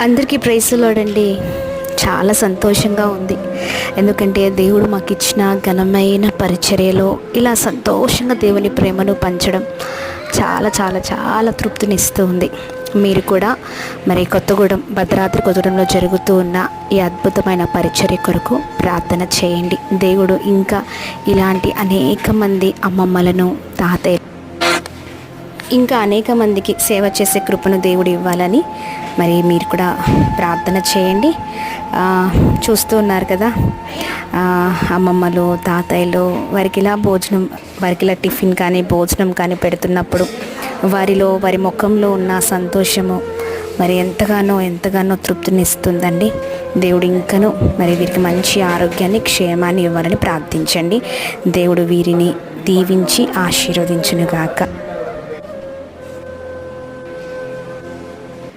అందరికీ ప్రైజ్లోడండి చాలా సంతోషంగా ఉంది. ఎందుకంటే దేవుడు మాకు ఇచ్చిన ఘనమైన పరిచర్యలో ఇలా సంతోషంగా దేవుని ప్రేమను పంచడం చాలా చాలా చాలా తృప్తినిస్తూ ఉంది. మీరు కూడా మరి కొత్తగూడెం భద్రాద్రి కొత్తగూడెంలో జరుగుతూ ఉన్న ఈ అద్భుతమైన పరిచర్య కొరకు ప్రార్థన చేయండి. దేవుడు ఇంకా ఇలాంటి అనేక మంది అమ్మమ్మలను తాతయ్య ఇంకా అనేక మందికి సేవ చేసే కృపను దేవుడు ఇవ్వాలని మరి మీరు కూడా ప్రార్థన చేయండి. చూస్తూ ఉన్నారు కదా అమ్మమ్మలు తాతయ్యలు వారికి ఇలా భోజనం వారికి ఇలా టిఫిన్ కానీ భోజనం కానీ పెడుతున్నప్పుడు వారిలో వారి ముఖంలో ఉన్న సంతోషము మరి ఎంతగానో ఎంతగానో తృప్తినిస్తుందండి. దేవుడు ఇంకను మరి వీరికి మంచి ఆరోగ్యాన్ని క్షేమాన్ని ఇవ్వాలని ప్రార్థించండి. దేవుడు వీరిని దీవించి ఆశీర్వదించునుగాక.